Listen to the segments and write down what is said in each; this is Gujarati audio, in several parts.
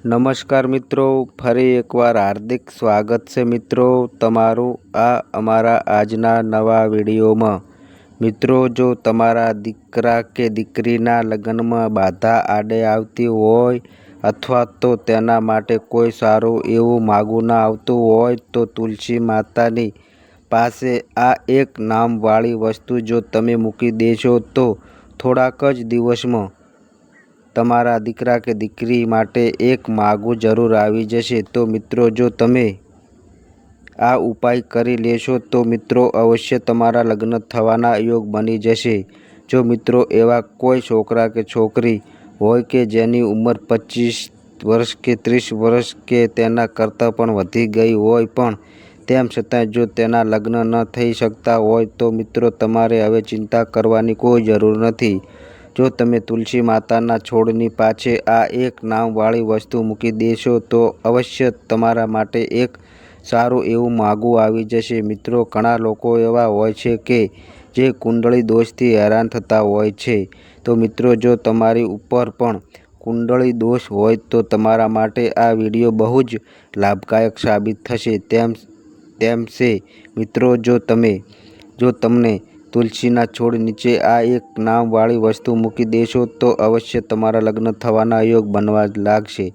નમસ્કાર મિત્રો, ફરી એકવાર હાર્દિક સ્વાગત છે મિત્રો તમારું આ અમારા આજના નવા વિડીયોમાં. મિત્રો, જો તમારા દીકરા કે દીકરીના લગ્નમાં બાધા આડે આવતી હોય અથવા તો તેના માટે કોઈ સારું એવું માગું ના આવતું હોય તો તુલસી માતાની પાસે આ એક નામવાળી વસ્તુ જો તમે મૂકી દેશો તો થોડાક જ દિવસમાં તમારા દીકરા કે દીકરી માટે એક માગું જરૂર આવી જશે. તો મિત્રો, જો તમે આ ઉપાય કરી લેશો, તો મિત્રો, અવશ્ય તમારા લગ્ન થવાના યોગ બની જશે. જો મિત્રો, એવા કોઈ છોકરા કે છોકરી હોય કે જેની ઉંમર પચીસ વર્ષ કે ત્રીસ વર્ષ કે તેના કરતાં પણ વધી ગઈ હોય પણ, તેમ છતાં જો તેના લગ્ન ન થઈ શકતા હોય, તો મિત્રો, તમારે હવે ચિંતા કરવાની કોઈ જરૂર નથી. જો તમે તુલસી માતાના છોડની પાછે આ એક નામવાળી વસ્તુ મૂકી દેશો, તો અવશ્ય તમારા માટે એક સારું એવું માગું આવી જશે. મિત્રો, ઘણા લોકો એવા હોય છે કે જે કુંડળી દોષથી હેરાન થતા હોય છે. તો મિત્રો, જો તમારી ઉપર પણ કુંડળી દોષ હોય, તો તમારા માટે આ વીડિયો બહુ જ લાભદાયક સાબિત થશે. તેમ તેમ છે. મિત્રો, જો તમે, જો તમને તુલસીના છોડ નીચે આ એક નામવાળી વસ્તુ મૂકી દેશો તો અવશ્ય તમારા લગ્ન થવાના યોગ બનવા લાગશે.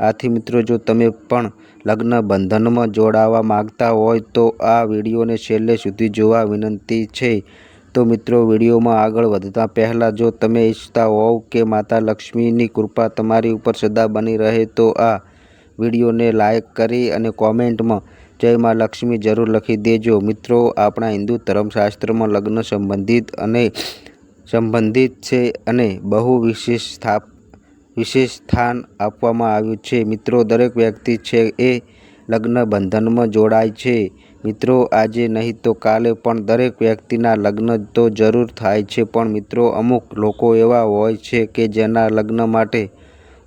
આથી મિત્રો, જો તમે પણ લગ્ન બંધનમાં જોડાવા માગતા હોય તો આ વિડીયોને છેલ્લે સુધી જોવા વિનંતી છે. તો મિત્રો, વિડીયોમાં આગળ વધતા પહેલાં જો તમે ઈચ્છતા હોવ કે માતા લક્ષ્મીની કૃપા તમારી ઉપર સદા બની રહે તો આ વિડીયોને લાઈક કરી અને કોમેન્ટમાં જય માં લક્ષ્મી જરૂર લખી દેજો. મિત્રો, આપણા હિન્દુ ધર્મશાસ્ત્રમાં લગ્ન સંબંધિત અને સંબંધિત છે અને બહુ વિશેષ સ્થાપ, વિશેષ સ્થાન આપવામાં આવ્યું છે. મિત્રો, દરેક વ્યક્તિ છે એ લગ્ન બંધનમાં જોડાય છે. મિત્રો, આજે નહીં તો કાલે પણ દરેક વ્યક્તિના લગ્ન તો જરૂર થાય છે, પણ મિત્રો, અમુક લોકો એવા હોય છે કે જેના લગ્ન માટે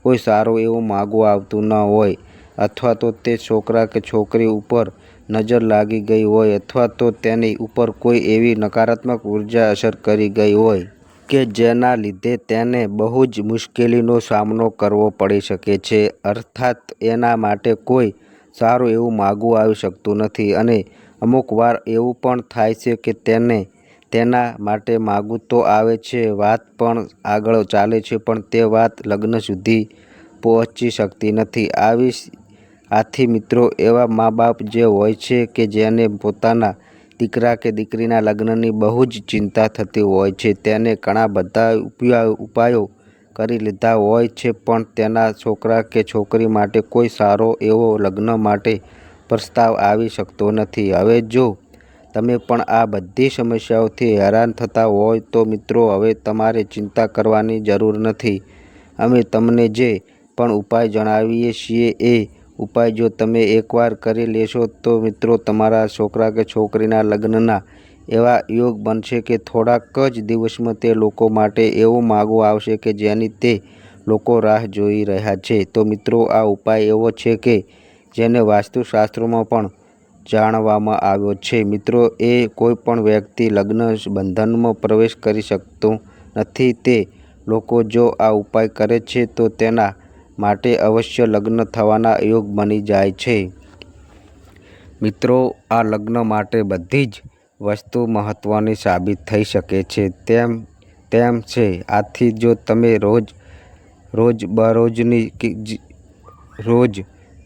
કોઈ સારો એવો માગો આવતું ન હોય. અથવા તો તે છોકરા કે છોકરી ઉપર નજર લાગી ગઈ હોય અથવા તો તેની ઉપર કોઈ એવી નકારાત્મક ઊર્જા અસર કરી ગઈ હોય કે જેના લીધે તેને બહુ જ મુશ્કેલીનો સામનો કરવો પડી શકે છે. અર્થાત એના માટે કોઈ સારું એવું માગવું આવી શકતું નથી અને અમુક વાર એવું પણ થાય છે કે તેને તેના માટે માગું તો આવે છે, વાત પણ આગળ ચાલે છે, પણ તે વાત લગ્ન સુધી પહોંચી શકતી નથી. આવી આથી મિત્રો, એવા મા બાપ જે હોય છે કે જેને પોતાના દીકરા કે દીકરીના લગ્નની બહુ જ ચિંતા થતી હોય છે, તેને ઘણા બધા ઉપાયો કરી લીધા હોય છે, પણ તેના છોકરા કે છોકરી માટે કોઈ સારો એવો લગ્ન માટે પ્રસ્તાવ આવી શકતો નથી. હવે જો તમે પણ આ બધી સમસ્યાઓથી હેરાન થતા હોય તો મિત્રો, હવે તમારે ચિંતા કરવાની જરૂર નથી. અમે તમને જે પણ ઉપાય જણાવીએ છીએ એ ઉપાય જો તમે એકવાર કરી લેશો તો મિત્રો તમારા છોકરા કે છોકરીના લગ્નના એવા યોગ બનશે કે થોડાક જ દિવસમાં તે લોકો માટે એવો માગો આવશે કે જેની તે લોકો રાહ જોઈ રહ્યા છે. તો મિત્રો, આ ઉપાય એવો છે કે જેને વાસ્તુશાસ્ત્રોમાં પણ જાણવામાં આવ્યો છે. મિત્રો, એ કોઈ પણ વ્યક્તિ લગ્ન બંધનમાં પ્રવેશ કરી શકતો નથી. તે લોકો જો આ ઉપાય કરે છે તો તેના માટે અવશ્ય લગ્ન થવાના યોગ બની જાય છે. મિત્રો, આ લગ્ન માટે બધી જ વસ્તુ મહત્ત્વની સાબિત થઈ શકે છે. તેમ તેમ છે, આથી જો તમે રોજ રોજ બરોજની રોજ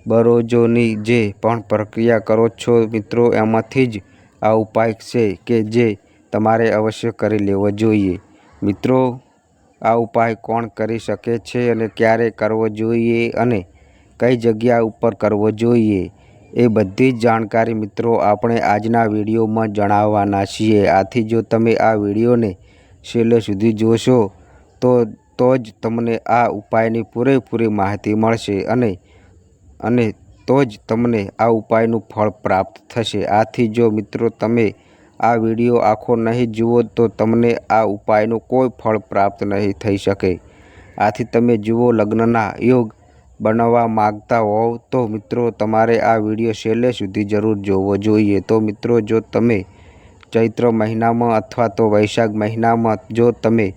બરોજોની જે પણ પ્રક્રિયા કરો છો, મિત્રો, એમાંથી જ આ ઉપાય છે કે જે તમારે અવશ્ય કરી લેવો જોઈએ. મિત્રો આ ઉપાય કોણ કરી શકે છે અને ક્યારે કરવો જોઈએ અને કઈ જગ્યા ઉપર કરવો જોઈએ? એ બધી જ જાણકારી મિત્રો આપણે આજના વિડીયોમાં જણાવવાના છીએ. આથી જો તમે આ વિડીયોને છેલ્લે સુધી જોશો, તો તો જ તમને આ ઉપાયની પૂરેપૂરી માહિતી મળશે અને અને તો જ તમને આ ઉપાયનું ફળ પ્રાપ્ત થશે. આથી જો મિત્રો તમે આ વીડિયો આખો નહીં જુઓ તો તમને આ ઉપાયનું કોઈ ફળ પ્રાપ્ત નહીં થઈ શકે. આથી તમે જુઓ લગ્નના યોગ બનાવવા માગતા હોવ તો મિત્રો તમારે આ વીડિયો છેલ્લે સુધી જરૂર જોવો જોઈએ. તો મિત્રો જો તમે ચૈત્ર મહિનામાં અથવા તો વૈશાખ મહિનામાં જો તમે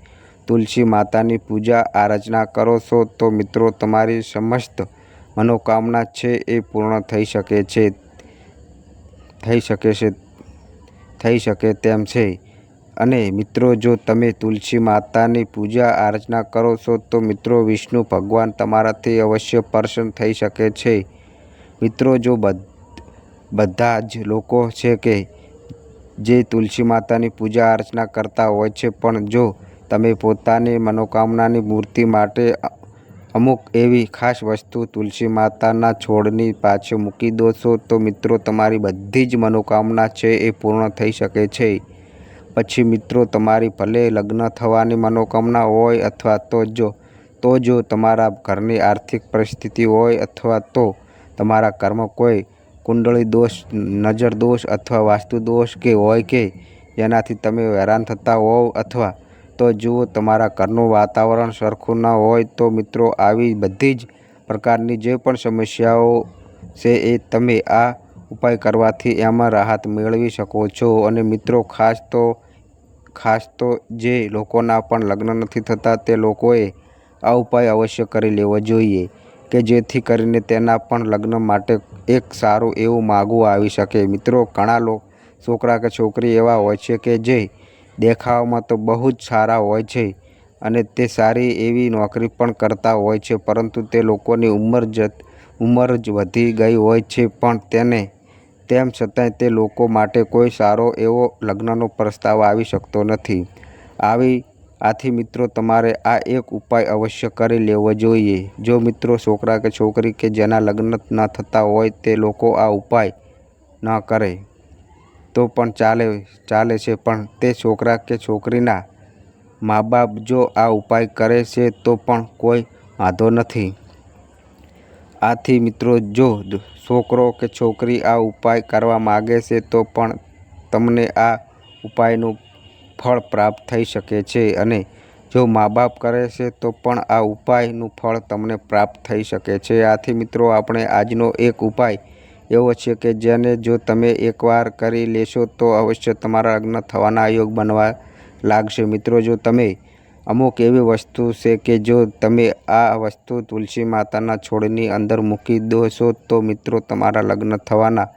તુલસી માતાની પૂજા આરાધના કરો છો તો મિત્રો તમારી સમસ્ત મનોકામના છે એ પૂર્ણ થઈ શકે છે, થઈ શકે છે. થઈ શકે તેમ છે. અને મિત્રો, જો તમે તુલસી માતાની પૂજા અર્ચના કરો છો, તો મિત્રો, વિષ્ણુ ભગવાન તમારાથી અવશ્ય પ્રસન્ન થઈ શકે છે. મિત્રો, જો બધા જ લોકો છે કે જે તુલસી માતાની પૂજા અર્ચના કરતા હોય છે, પણ જો તમે પોતાની મનોકામનાની મૂર્તિ માટે અમુક એવી ખાસ વસ્તુ તુલસી માતાના છોડની પાછળ મૂકી દો છો, તો મિત્રો તમારી બધી જ મનોકામના છે એ પૂર્ણ થઈ શકે છે. પછી મિત્રો તમારી ભલે લગ્ન થવાની મનોકામના હોય અથવા તો જો તો જો તમારા ઘરની આર્થિક પરિસ્થિતિ હોય અથવા તો તમારા કર્મ કોઈ કુંડળી દોષ, નજર દોષ અથવા વાસ્તુ દોષ કે હોય કે જેનાથી તમે હેરાન થતા હોવ અથવા તો જુઓ, તમારા ઘરનું વાતાવરણ સરખું ન હોય તો મિત્રો આવી બધી જ પ્રકારની જે પણ સમસ્યાઓ છે એ તમે આ ઉપાય કરવાથી એમાં રાહત મેળવી શકો છો. અને મિત્રો, ખાસ તો ખાસ તો જે લોકોના પણ લગ્ન નથી થતા તે લોકોએ આ ઉપાય અવશ્ય કરી લેવો જોઈએ કે જેથી કરીને તેના પણ લગ્ન માટે એક સારું એવું માગવું આવી શકે. મિત્રો, ઘણા છોકરા કે છોકરી એવા હોય છે કે જે દેખાવમાં તો બહુ જ સારા હોય છે અને તે સારી એવી નોકરી પણ કરતા હોય છે, પરંતુ તે લોકોની ઉંમર જ ઉંમર જ વધી ગઈ હોય છે, પણ તેને, તેમ છતાંય તે લોકો માટે કોઈ સારો એવો લગ્નનો પ્રસ્તાવ આવી શકતો નથી. આવી, આથી મિત્રો તમારે આ એક ઉપાય અવશ્ય કરી લેવો જોઈએ. જો મિત્રો છોકરા કે છોકરી કે જેના લગ્ન ન થતા હોય તે લોકો આ ઉપાય ન કરે. તો પણ ચાલે ચાલે છે. પણ તે છોકરા કે છોકરીના મા બાપ જો આ ઉપાય કરે છે તો પણ કોઈ વાંધો નથી. આથી મિત્રો, જો છોકરો કે છોકરી આ ઉપાય કરવા માગે છે તો પણ તમને આ ઉપાયનું ફળ પ્રાપ્ત થઈ શકે છે અને જો મા બાપ કરે છે તો પણ આ ઉપાયનું ફળ તમને પ્રાપ્ત થઈ શકે છે. આથી મિત્રો, આપણે આજનો એક ઉપાય એવો છે કે જેને જો તમે એકવાર કરી લેશો તો અવશ્ય તમારા લગ્ન થવાના યોગ બનવા લાગશે. મિત્રો, જો તમે અમુક એવી વસ્તુ છે કે જો તમે આ વસ્તુ તુલસી માતાના છોડની અંદર મૂકી દોશો તો મિત્રો તમારા લગ્ન થવાના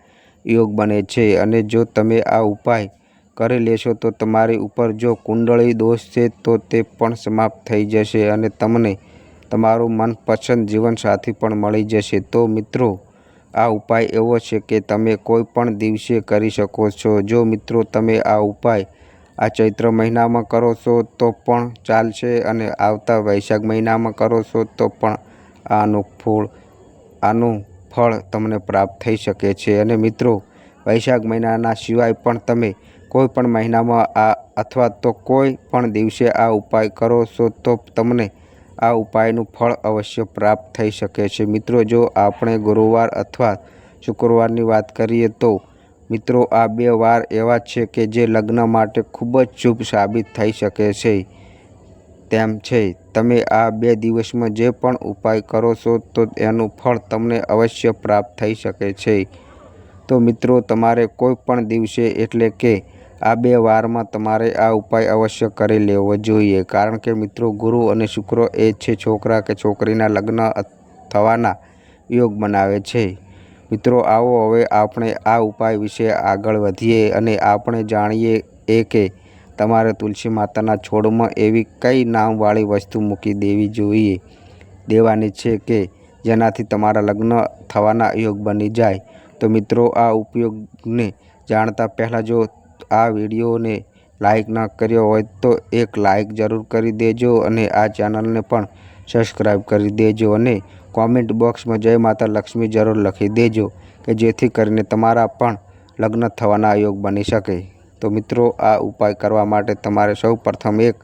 યોગ બને છે. અને જો તમે આ ઉપાય કરી લેશો તો તમારી ઉપર જો કુંડળી દોષ છે તો તે પણ સમાપ્ત થઈ જશે અને તમને તમારું મનપસંદ જીવનસાથી પણ મળી જશે. તો મિત્રો આ ઉપાય એવો છે કે તમે કોઈ પણ દિવસે કરી શકો છો. જો મિત્રો તમે આ ઉપાય આ ચૈત્ર મહિનામાં કરો છો, તો પણ ચાલશે અને આવતા વૈશાખ મહિનામાં કરો છો, તો પણ આનું ફૂળ, આનું ફળ તમને પ્રાપ્ત થઈ શકે છે. અને મિત્રો, વૈશાખ મહિનાના સિવાય પણ તમે કોઈ પણ મહિનામાં આ અથવા તો કોઈ પણ દિવસે આ ઉપાય કરો છો, તો તમને આ ઉપાયનું ફળ અવશ્ય પ્રાપ્ત થઈ શકે છે. મિત્રો, જો આપણે ગુરુવાર અથવા શુક્રવારની વાત કરીએ તો, મિત્રો, આ બે વાર એવા છે કે જે લગ્ન માટે ખૂબ જ શુભ સાબિત થઈ શકે છે. તેમ છે, તમે આ બે દિવસમાં જે પણ ઉપાય કરો છો, તો એનું ફળ તમને અવશ્ય પ્રાપ્ત થઈ શકે છે. તો મિત્રો, તમારે કોઈ પણ દિવસે એટલે કે આ બે વારમાં તમારે આ ઉપાય અવશ્ય કરી લેવો જોઈએ. કારણ કે મિત્રો, ગુરુ અને શુક્ર એ છે છોકરા કે છોકરીના લગ્ન થવાના યોગ બનાવે છે. મિત્રો, આવો હવે આપણે આ ઉપાય વિશે આગળ વધીએ અને આપણે જાણીએ એ કે તમારે તુલસી માતાના છોડમાં એવી કઈ નામવાળી વસ્તુ મૂકી દેવી જોઈએ. દેવાની છે કે જેનાથી તમારા લગ્ન થવાના યોગ બની જાય. તો મિત્રો, આ ઉપયોગને જાણતા પહેલાં જો આ વિડીયોને લાઈક ન કર્યો હોય તો એક લાઈક જરૂર કરી દેજો અને આ ચેનલને પણ સબસ્ક્રાઈબ કરી દેજો અને કોમેન્ટ બોક્સમાં જય માતા લક્ષ્મી જરૂર લખી દેજો કે જેથી કરીને તમારા પણ લગ્ન થવાના યોગ બની શકે. તો મિત્રો, આ ઉપાય કરવા માટે તમારે સૌ પ્રથમ એક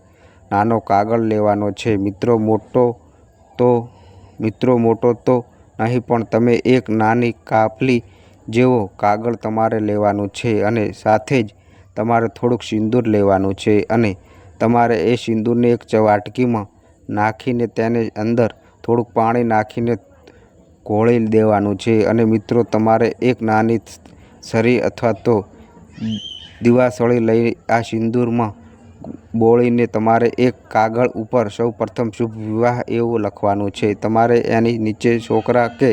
નાનો કાગળ લેવાનો છે. મિત્રો, મોટો તો, મિત્રો મોટો તો નહીં, પણ તમે એક નાની કાફલી જેવો કાગળ તમારે લેવાનું છે અને સાથે જ તમારે થોડુંક સિંદૂર લેવાનું છે અને તમારે એ સિંદૂરને એક ચવાટકીમાં નાખીને તેને અંદર થોડુંક પાણી નાખીને ઘોળી દેવાનું છે. અને મિત્રો, તમારે એક નાની છરી અથવા તો દિવાસળી લઈ આ સિંદૂરમાં બોળીને તમારે એક કાગળ ઉપર સૌ પ્રથમ શુભ વિવાહ એવું લખવાનું છે. તમારે એની નીચે છોકરા કે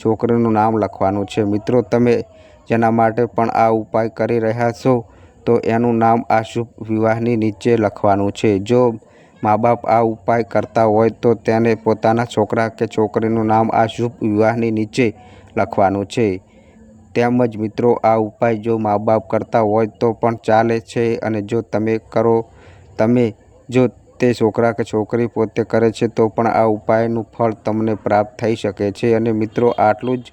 છોકરીનું નામ લખવાનું છે. મિત્રો, તમે જેના માટે પણ આ ઉપાય કરી રહ્યા છો તો એનું નામ આ શુભ વિવાહની નીચે લખવાનું છે. જો મા બાપ આ ઉપાય કરતા હોય તો તેને પોતાના છોકરા કે છોકરીનું નામ આ શુભ વિવાહની નીચે લખવાનું છે. તેમજ મિત્રો, આ ઉપાય જો મા બાપ કરતા હોય તો પણ ચાલે છે અને જો તમે કરો, તમે જો તે છોકરા કે છોકરી પોતે કરે છે તો પણ આ ઉપાયનું ફળ તમને પ્રાપ્ત થઈ શકે છે. અને મિત્રો, આટલું જ,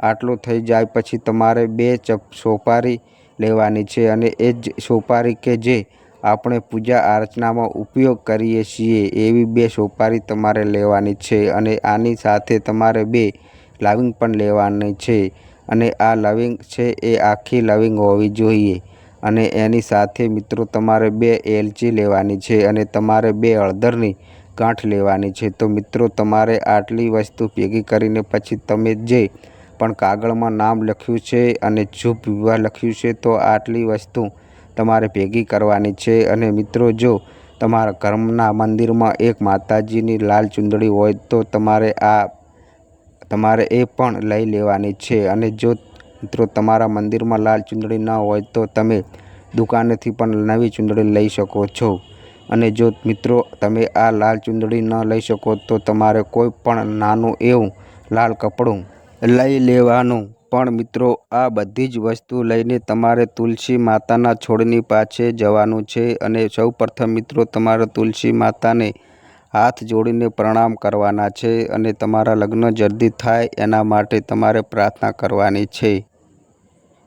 આટલું થઈ જાય પછી તમારે બે ચપ સોપારી લેવાની છે અને એ જ સોપારી કે જે આપણે પૂજા અર્ચનામાં ઉપયોગ કરીએ છીએ, એવી બે સોપારી તમારે લેવાની છે અને આની સાથે તમારે બે લવિંગ પણ લેવાની છે. અને આ લવિંગ છે એ આખી લવિંગ હોવી જોઈએ. અને એની સાથે મિત્રો તમારે બે એલચી લેવાની છે અને તમારે બે હળદરની ગાંઠ લેવાની છે. તો મિત્રો તમારે આટલી વસ્તુ ભેગી કરીને પછી તમે જે પણ કાગળમાં નામ લખ્યું છે અને શુભ વિવાહ લખ્યું છે, તો આટલી વસ્તુ તમારે ભેગી કરવાની છે. અને મિત્રો, જો તમારા ઘરના મંદિરમાં એક માતાજીની લાલ ચુંદડી હોય, તો તમારે આ, તમારે એ પણ લઈ લેવાની છે. અને જો મિત્રો, તમારા મંદિરમાં લાલ ચુંદડી ન હોય, તો તમે દુકાનેથી પણ નવી ચુંદડી લઈ શકો છો. અને જો મિત્રો, તમે આ લાલ ચુંદડી ન લઈ શકો, તો તમારે કોઈ પણ નાનું એવું લાલ કપડું લઈ લેવાનું. પણ મિત્રો, આ બધી જ વસ્તુ લઈને તમારે તુલસી માતાના છોડની પાછે જવાનું છે અને સૌ પ્રથમ મિત્રો, તમારે તુલસી માતાને હાથ જોડીને પ્રણામ કરવાના છે અને તમારા લગ્ન જલ્દી થાય એના માટે તમારે પ્રાર્થના કરવાની છે.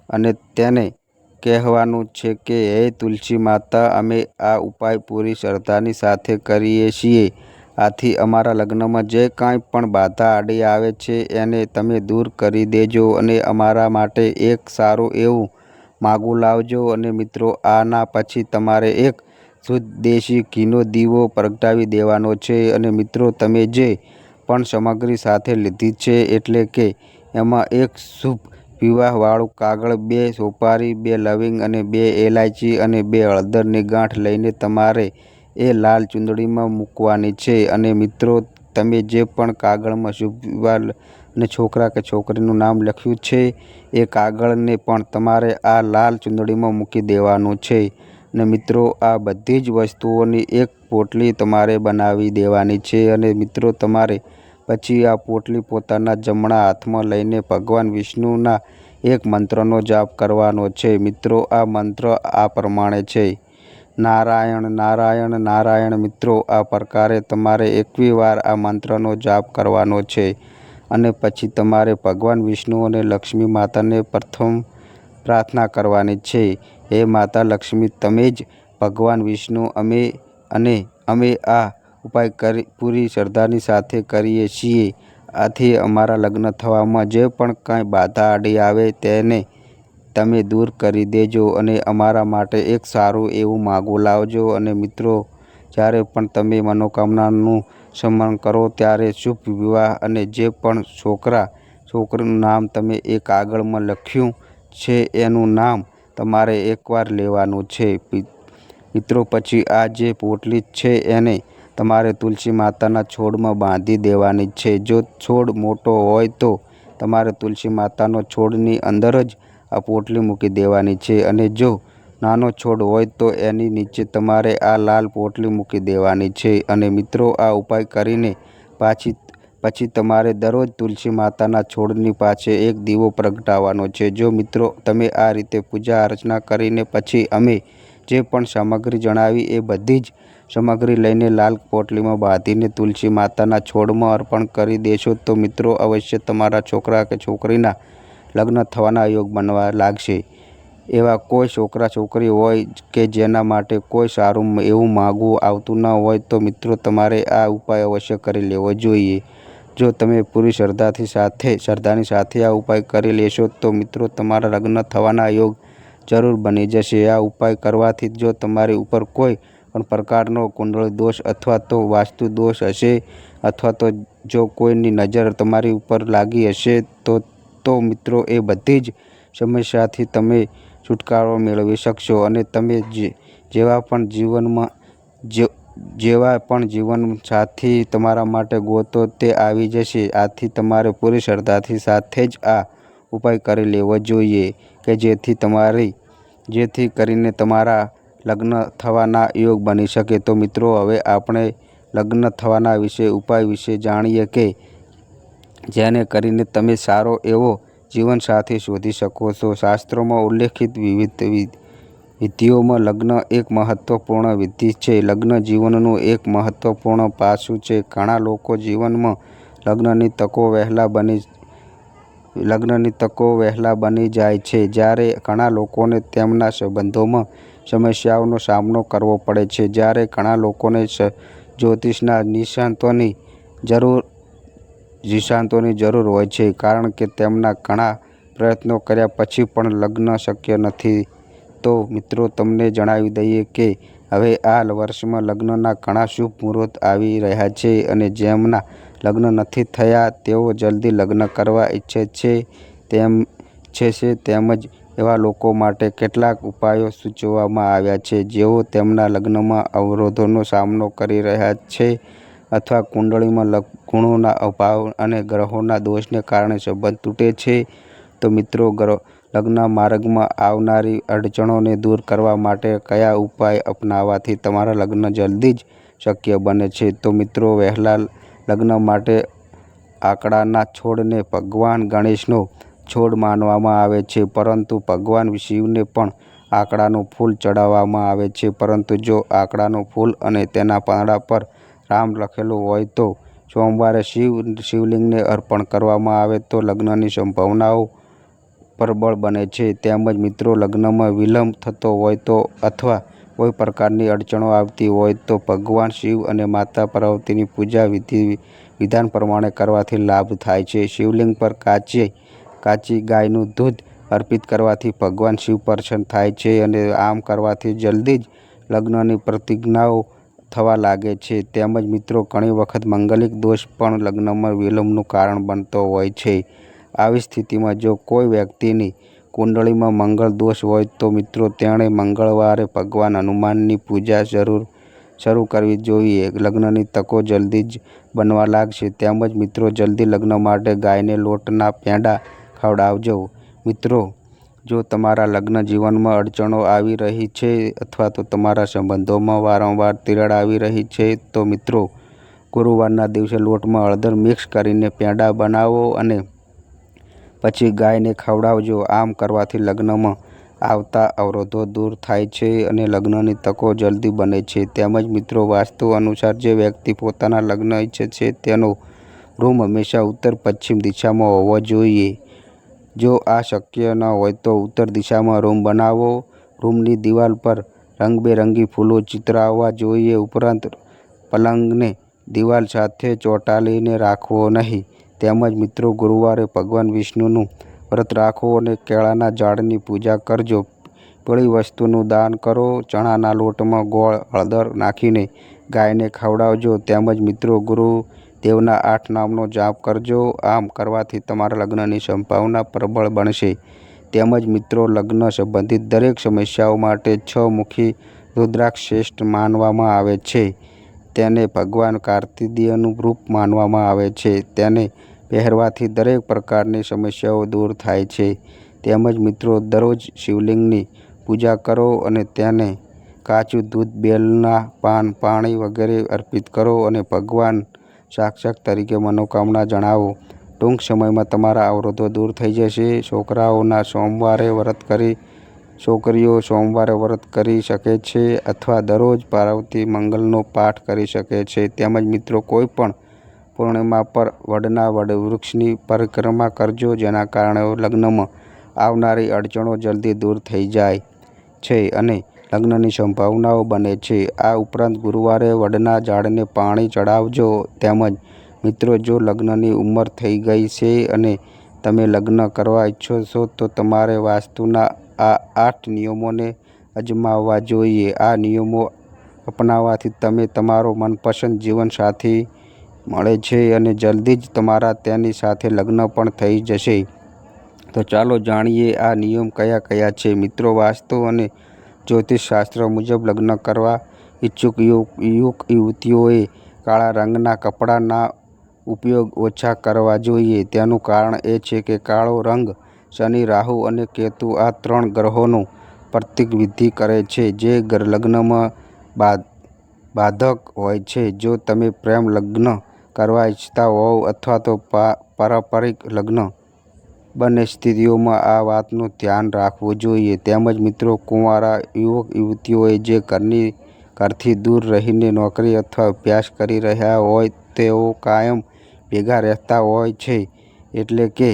અને તેને કહેવાનું છે કે, હે તુલસી માતા, અમે આ ઉપાય પૂરી શ્રદ્ધાની સાથે કરીએ છીએ. આથી અમારા લગ્નમાં જે કાંઈ પણ બાધા આડી આવે છે એને તમે દૂર કરી દેજો અને અમારા માટે એક સારું એવું માગું લાવજો અને મિત્રો, આના પછી તમારે એક શુદ્ધ દેશી ઘીનો દીવો પ્રગટાવી દેવાનો છે અને મિત્રો, તમે જે પણ સામગ્રી સાથે લીધી છે એટલે કે એમાં એક શુભ વિવાહવાળું કાગળ, બે સોપારી, બે લવિંગ અને બે એલાયચી અને બે હળદરની ગાંઠ લઈને તમારે એ લાલ ચૂંદડીમાં મૂકવાની છે. અને મિત્રો, તમે જે પણ કાગળમાં શુભ વિવાહ અને છોકરા કે છોકરીનું નામ લખ્યું છે, એ કાગળને પણ તમારે આ લાલ ચૂંદડીમાં મૂકી દેવાનું છે. અને મિત્રો, આ બધી જ વસ્તુઓની એક પોટલી તમારે બનાવી દેવાની છે. અને મિત્રો, તમારે પછી આ પોટલી પોતાના જમણા હાથમાં લઈને ભગવાન વિષ્ણુના એક મંત્રનો જાપ કરવાનો છે. મિત્રો, આ મંત્ર આ પ્રમાણે છે. નારાયણ નારાયણ નારાયણ મિત્રો, આ પ્રકારે તમારે એકવી વાર આ મંત્રનો જાપ કરવાનો છે. અને પછી તમારે ભગવાન વિષ્ણુ અને લક્ષ્મી માતાને પ્રથમ પ્રાર્થના કરવાની છે. હે માતા લક્ષ્મી, તમે જ ભગવાન વિષ્ણુ, અમે અને અમે આ ઉપાય કરી, પૂરી શ્રદ્ધાની સાથે કરીએ છીએ. આથી અમારા લગ્ન થવામાં જે પણ કાંઈ બાધા આડી આવે તેને તમે દૂર કરી દેજો અને અમારા માટે એક સારું એવું માગું લાવજો. અને મિત્રો, જ્યારે પણ તમે મનોકામનાનું સ્મરણ કરો ત્યારે શુભ વિવાહ અને જે પણ છોકરા, છોકરીનું નામ તમે એ કાગળમાં લખ્યું છે, એનું નામ તમારે એકવાર લેવાનું છે. મિત્રો, પછી આ જે પોટલી છે એને તમારે તુલસી માતાના છોડમાં બાંધી દેવાની છે. જો છોડ મોટો હોય તો તમારે તુલસી માતાનો છોડની અંદર જ આ પોટલી મૂકી દેવાની છે અને જો નાનો છોડ હોય તો એની નીચે તમારે આ લાલ પોટલી મૂકી દેવાની છે. અને મિત્રો, આ ઉપાય કરીને પાછી પછી તમારે દરરોજ તુલસી માતાના છોડની પાસે એક દીવો પ્રગટાવવાનો છે. જો મિત્રો, તમે આ રીતે પૂજા અર્ચના કરીને પછી અમે જે પણ સામગ્રી જણાવી એ બધી જ સામગ્રી લઈને લાલ પોટલીમાં બાંધીને તુલસી માતાના છોડમાં અર્પણ કરી દેશો, તો મિત્રો, અવશ્ય તમારા છોકરા કે છોકરીના લગ્ન થવાના યોગ બનવા લાગશે. એવા કોઈ છોકરા, છોકરી હોય કે જેના માટે કોઈ સારું એવું માગવું આવતું ન હોય તો મિત્રો તમારે આ ઉપાય અવશ્ય કરી લેવો જોઈએ. જો તમે પૂરી શ્રદ્ધાથી સાથે, શ્રદ્ધાની સાથે આ ઉપાય કરી લેશો તો મિત્રો તમારા લગ્ન થવાના યોગ જરૂર બની જશે. આ ઉપાય કરવાથી જો તમારી ઉપર કોઈ પણ પ્રકારનો કુંડળી દોષ અથવા તો વાસ્તુ દોષ હશે અથવા તો જો કોઈની નજર તમારી ઉપર લાગી હશે તો તો મિત્રો એ બધી જ સમસ્યાથી તમે છુટકારો મેળવી શકશો અને તમે જે, જેવા પણ જીવનમાં જેવા પણ જીવનસાથી તમારા માટે ગોતો તે આવી જશે. આથી તમારે પૂરી શ્રદ્ધાથી સાથે જ આ ઉપાય કરી લેવો જોઈએ કે જેથી તમારી, જેથી કરીને તમારા લગ્ન થવાના યોગ બની શકે. તો મિત્રો, હવે આપણે લગ્ન થવાના વિશે, ઉપાય વિશે જાણીએ કે જેને કરીને તમે સારો એવો જીવનસાથી શોધી શકો છો. શાસ્ત્રોમાં ઉલ્લેખિત વિવિધ વિધિઓમાં લગ્ન એક મહત્વપૂર્ણ વિધિ છે. લગ્ન જીવનનું એક મહત્વપૂર્ણ પાસું છે. ઘણા લોકો જીવનમાં લગ્નની તકો વહેલા બની લગ્નની તકો વહેલા બની જાય છે. જ્યારે ઘણા લોકોને તેમના સંબંધોમાં સમસ્યાઓનો સામનો કરવો પડે છે. જ્યારે ઘણા લોકોને જ્યોતિષના નિષ્ણાતોની જરૂર નિષ્ણાતોની જરૂર હોય છે, કારણ કે તેમના ઘણા પ્રયત્નો કર્યા પછી પણ લગ્ન શક્ય નથી. તો મિત્રો, તમને જણાવી દઈએ કે હવે આ વર્ષમાં લગ્નના ઘણા શુભ મુહૂર્ત આવી રહ્યા છે અને જેમના લગ્ન નથી થયા, તેઓ જલ્દી લગ્ન કરવા ઈચ્છે છે, તેમ ઈચ્છે છે તેમજ એવા લોકો માટે કેટલાક ઉપાયો સૂચવવામાં આવ્યા છે. જેઓ તેમના લગ્નમાં અવરોધોનો સામનો કરી રહ્યા છે અથવા કુંડળીમાં ગુણોના અભાવ અને ગ્રહોના દોષને કારણે સંબંધ તૂટે છે. તો મિત્રો, ગ્રહ, લગ્ન માર્ગમાં આવનારી અડચણોને દૂર કરવા માટે કયા ઉપાય અપનાવવાથી તમારા લગ્ન જલ્દી જ શક્ય બને છે? તો મિત્રો, વહેલા લગ્ન માટે આંકડાના છોડને ભગવાન ગણેશનો છોડ માનવામાં આવે છે, પરંતુ ભગવાન શિવને પણ આંકડાનું ફૂલ ચડાવવામાં આવે છે. પરંતુ જો આંકડાનું ફૂલ અને તેના પાંદડા પર રામ લખેલું હોય તો સોમવારે શિવ, શિવલિંગને અર્પણ કરવામાં આવે તો લગ્નની સંભાવનાઓ પ્રબળ બને છે. તેમજ મિત્રો, લગ્નમાં વિલંબ થતો હોય તો અથવા કોઈ પ્રકારની અડચણો આવતી હોય તો ભગવાન શિવ અને માતા પાર્વતીની પૂજા વિધિ, વિધાન પ્રમાણે કરવાથી લાભ થાય છે. શિવલિંગ પર કાચી કાચી ગાયનું દૂધ અર્પિત કરવાથી ભગવાન શિવ પ્રસન્ન થાય છે અને આમ કરવાથી જલ્દી જ લગ્નની પ્રતિજ્ઞાઓ થવા લાગે છે. તેમજ મિત્રો, ઘણી વખત મંગલિક દોષ પણ લગ્નમાં વિલંબનું કારણ બનતો હોય છે. આવી સ્થિતિમાં જો કોઈ વ્યક્તિની કુંડળીમાં મંગળ દોષ હોય તો મિત્રો, તેણે મંગળવારે ભગવાન હનુમાનની પૂજા જરૂર શરૂ કરવી જોઈએ. લગ્નની તકો જલ્દી જ બનવા લાગશે. તેમજ મિત્રો, જલ્દી લગ્ન માટે ગાયને લોટના પેંડા ખવડાવજો. મિત્રો જો તમારા લગ્ન જીવનમાં અડચણો આવી રહી છે અથવા તો તમારા સંબંધોમાં વારંવાર તિરાડ આવી રહી છે, તો મિત્રો, ગુરુવારના દિવસે લોટમાં હળદર મિક્સ કરીને પેંડા બનાવો અને પછી ગાયને ખવડાવજો. આમ કરવાથી લગ્નમાં આવતા અવરોધો દૂર થાય છે અને લગ્નની તકો જલ્દી બને છે. તેમજ મિત્રો, વાસ્તુ અનુસાર જે વ્યક્તિ પોતાના લગ્ન ઈચ્છે છે, તેનો રૂમ હંમેશા ઉત્તર પશ્ચિમ દિશામાં હોવો જોઈએ. જો આ શક્ય ન હોય તો ઉત્તર દિશામાં રૂમ બનાવો. રૂમની દિવાલ પર રંગબેરંગી ફૂલો ચિતરાવવા જોઈએ. ઉપરાંત પલંગને દિવાલ સાથે ચોંટાડીને રાખવો નહીં. તેમજ મિત્રો, ગુરુવારે ભગવાન વિષ્ણુનું વ્રત રાખો અને કેળાના ઝાડની પૂજા કરજો. પીળી વસ્તુનું દાન કરો. ચણાના લોટમાં ગોળ, હળદર નાખીને ગાયને ખવડાવજો. તેમજ મિત્રો, ગુરુ દેવના આઠ નામનો જાપ કરજો. આમ કરવાથી તમારા લગ્નની સંભાવના પ્રબળ બનશે. તેમજ મિત્રો, લગ્ન સંબંધિત દરેક સમસ્યાઓ માટે છ મુખી રુદ્રાક્ષ શ્રેષ્ઠ માનવામાં આવે છે. તેને ભગવાન કાર્તિદીયનું રૂપ માનવામાં આવે છે. તેને પહેરવાથી દરેક પ્રકારની સમસ્યાઓ દૂર થાય છે. તેમજ મિત્રો, દરરોજ શિવલિંગની પૂજા કરો અને તેને કાચું દૂધ, બેલના પાન, પાણી વગેરે અર્પિત કરો અને ભગવાન સાક્ષાત તરીકે મનોકામના જણાવો. ટૂંક સમયમાં તમારા અવરોધો દૂર થઈ જશે. છોકરાઓના સોમવારે વ્રત કરી, છોકરીઓ સોમવારે વ્રત કરી શકે છે અથવા દરરોજ પાર્વતી મંગલનો પાઠ કરી શકે છે. તેમજ મિત્રો, કોઈ પણ પૂર્ણિમા પર વડના વડ વૃક્ષની પરિક્રમા કરજો, જેના કારણે લગ્નમાં આવનારી અડચણો જલ્દી દૂર થઈ જાય છે અને લગ્નની સંભાવનાઓ બને છે. આ ઉપરાંત ગુરુવારે વડના ઝાડને પાણી ચડાવજો તેમજ, મિત્રો, જો લગ્નની ઉંમર થઈ ગઈ છે અને તમે લગ્ન કરવા ઈચ્છો છો, તો તમારે વાસ્તુના આ આઠ નિયમોને અજમાવવા જોઈએ. આ નિયમો અપનાવવાથી તમે તમારો મનપસંદ જીવનસાથી મળે છે અને જલ્દી જ તમારા તેની સાથે લગ્ન પણ થઈ જશે. તો ચાલો જાણીએ આ નિયમ કયા કયા છે. મિત્રો, વાસ્તુ અને જ્યોતિષશાસ્ત્ર મુજબ લગ્ન કરવા ઈચ્છુક યુવક યુવતીઓએ કાળા રંગના કપડાના ઉપયોગ ઓછા કરવા જોઈએ. તેનું કારણ એ છે કે કાળો રંગ શનિ, રાહુ અને કેતુ આ ત્રણ ગ્રહોનું પ્રતિકવિધિ કરે છે, જે લગ્નમાં બાધક હોય છે. જો તમે પ્રેમ લગ્ન કરવા ઈચ્છતા હોવ અથવા તો પારંપરિક લગ્ન બંને સ્થિતિઓમાં આ વાતનું ધ્યાન રાખવું જોઈએ. તેમજ મિત્રો, કુંવારા યુવક યુવતીઓએ જે ઘરની ઘરથી દૂર રહીને નોકરી અથવા અભ્યાસ કરી રહ્યા હોય, તેઓ કાયમ ભેગા રહેતા હોય છે. એટલે કે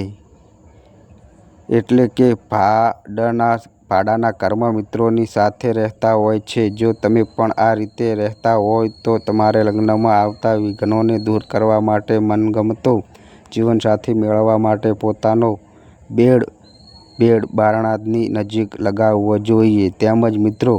એટલે કે ભાડાના ઘરમાં મિત્રોની સાથે રહેતા હોય છે. જો તમે પણ આ રીતે રહેતા હોય, તો તમારે લગ્નમાં આવતા વિઘ્નોને દૂર કરવા માટે મનગમતો જીવનસાથી મેળવવા માટે પોતાનો બેડ બેડ બારણાની નજીક લગાવવો જોઈએ. તેમજ મિત્રો,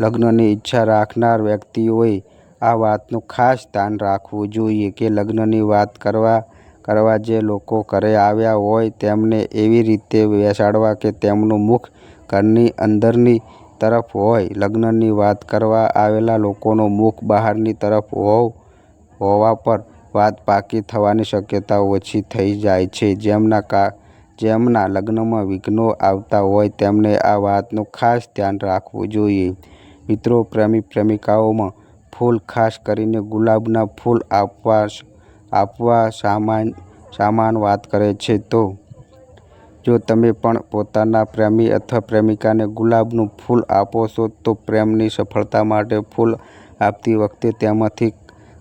લગ્નની ઈચ્છા રાખનાર વ્યક્તિઓએ આ વાતનું ખાસ ધ્યાન રાખવું જોઈએ કે લગ્નની વાત કરવા કરવા જે લોકો ઘરે આવ્યા હોય તેમને એવી રીતે બેસાડવા કે તેમનું મુખ ઘરની અંદરની તરફ હોય. લગ્નની વાત કરવા આવેલા લોકોનું મુખ બહારની તરફ હોવ, હોવા પર વાત પાકી થવાની શક્યતા ઓછી થઈ જાય છે. જેમના લગ્નમાં વિઘ્નો આવતા હોય તેમણે આ વાતનું ખાસ ધ્યાન રાખવું જોઈએ. મિત્રો, પ્રેમી પ્રેમિકાઓમાં ફૂલ ખાસ કરીને ગુલાબના ફૂલ આપવા આપવા સામાન વાત કરે છે તો. જો તમે પણ પોતાના પ્રેમી અથવા પ્રેમિકાને ગુલાબનું ફૂલ આપો છો, તો પ્રેમની સફળતા માટે ફૂલ આપતી વખતે તેમાંથી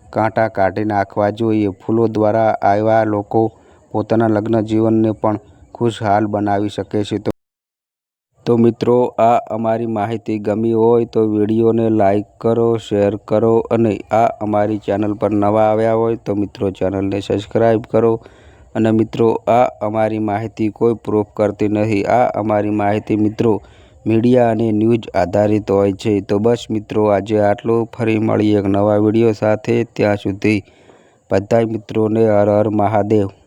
કાંટા કાઢી નાખવા જોઈએ. ફૂલો દ્વારા આવ્યા લોકો પોતાના લગ્ન જીવનને પણ ખુશહાલ બનાવી શકે છે. તો તો મિત્રો, આ અમારી માહિતી ગમી હોય તો વિડીયોને લાઈક કરો, શેર કરો અને આ અમારી ચેનલ પર નવા આવ્યા હોય તો મિત્રો ચેનલને સબસ્ક્રાઈબ કરો. અને મિત્રો, આ અમારી માહિતી કોઈ પ્રૂફ કરતી નથી. આ અમારી માહિતી મિત્રો મીડિયા અને ન્યૂઝ આધારિત હોય છે. તો બસ મિત્રો, આજે આટલું. ફરી મળી એક નવા વીડિયો સાથે. ત્યાં સુધી બધાય મિત્રોને હર હર મહાદેવ.